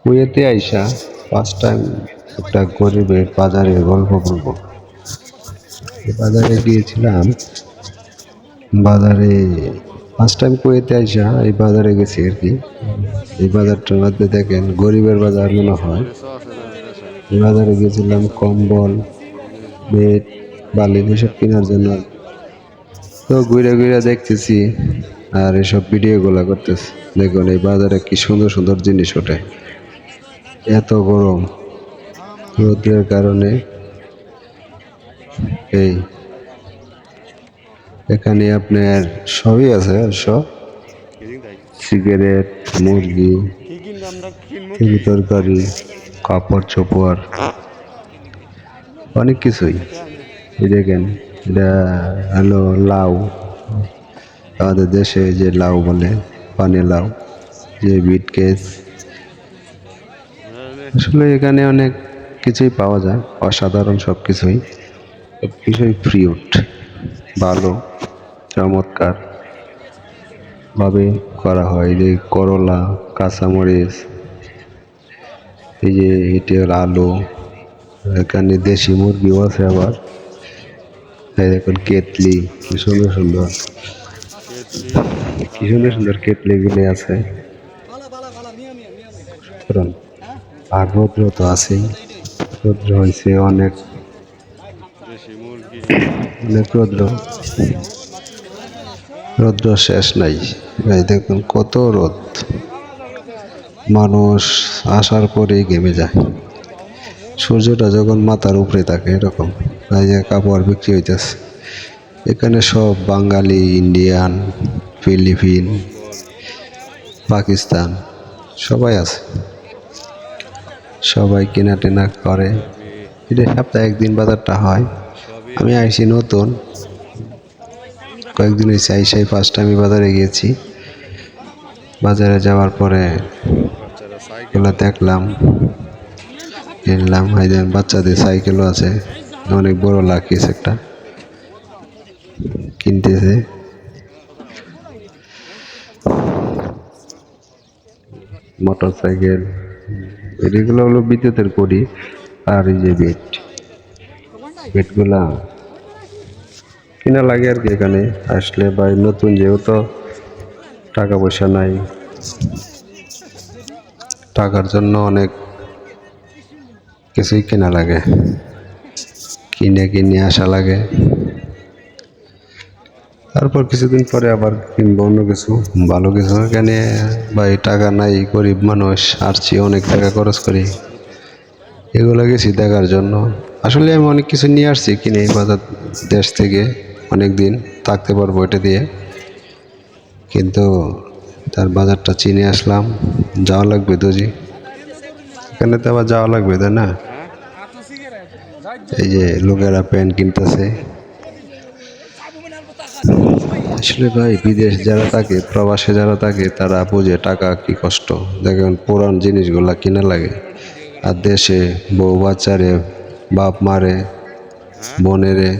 কুয়েতে আইসা first time একটা গরিবের বাজারের গল্প বলব। বাজারে গিয়েছিলাম, বাজারে ফার্স্ট টাইম কুয়েতে আইসা এই বাজারে গেছি আর কি। এই বাজারটার মধ্যে দেখেন গরিবের বাজার মনে হয়। এই বাজারে গেছিলাম কম্বল, বেড, বালি এসব কেনার জন্য। তো ঘুরে ঘুরে দেখতেছি আর এসব ভিডিওগুলো করতেছি। দেখুন এই বাজারে কি সুন্দর সুন্দর জিনিস ওঠে। এত গরম রোদের কারণে এই এখানে আপনার সবই আছে সব সিগারেট, মুরগি তরকারি, কাপড় চোপড়, অনেক কিছুই। দেখেন, এটা হলো লাউ। আমাদের দেশে যে লাউ বলে, পানি লাউ, যে বিট কেস আসলে এখানে অনেক কিছুই পাওয়া যায়, অসাধারণ সব কিছুই সব কিছুই ফ্রিউট ভালো, চমৎকার ভাবে করা হয়। যে করলা, কাঁচামরিচ, এই যে এটি আলু, এখানে দেশি মুরগিও আছে আবার। দেখুন কেতলি কি সুন্দর সুন্দর। কি সুন্দর সুন্দর কেতলি গুলি আছে আর রৌদ্র তো আছেই। রৌদ্র হয়েছে অনেক। অনেক রৌদ্র। রৌদ্র শেষ নাই। এই দেখুন কত রোদ। মানুষ আসার পরেই গেমে যায়। সূর্যটা যখন মাথার উপরে থাকে, এরকম। এই যে কাপড় বিক্রি হইতেছে। এখানে সব বাঙালি, ইন্ডিয়ান, ফিলিপিন, পাকিস্তান, সবাই আছে। সবাই কেনা টেনা করে। এটা সপ্তাহে একদিন বাজারটা হয়। আমি আইসি নতুন। কয়েকদিন হয়েছে আইসাই ফার্স্ট আমি বাজারে গিয়েছি। বাজারে যাওয়ার পরে এগুলো দেখলাম। কিনলাম যে বাচ্চাদের সাইকেলও আছে। অনেক বড় লাকিস একটা কিনতেছে। মোটর সাইকেল এগুলো হলো বিদ্যুতের কড়ি আর এই যে বেড। বেডগুলা কিনা লাগে আর কি এখানে। আসলে বা নতুন যেহেতু টাকা পয়সা নাই, টাকার জন্য অনেক কিছুই কেনা লাগে। কিনে কিনে আসা লাগে। তারপর কিছুদিন পরে আবার কিনবো অন্য কিছু, ভালো কিছু। এখানে ভাই টাকা নাই, গরিব মানুষ, আসছি, অনেক টাকা খরচ করি। এগুলো গেছি দেখার জন্য। আসলে আমি অনেক কিছু নিয়ে আসছি কিনে বাজার দেশ থেকে অনেক দিন থাকতে পারব এটা দিয়ে। কিন্তু তার বাজারটা চিনে আসলাম, যাওয়া লাগবে দোজি। এখানে তো আবার যাওয়া লাগবে, তাই না? এই যে লোকেরা প্যান্ট কিনতেছে। আসলে ভাই বিদেশ যারা থাকে প্রবাসে যারা থাকে তারা বুঝে টাকা কি কষ্ট। দেখেন পুরান জিনিসগুলা কিনা লাগে। আর দেশে বউ বাচ্চারে বাপ মারে বোনেরে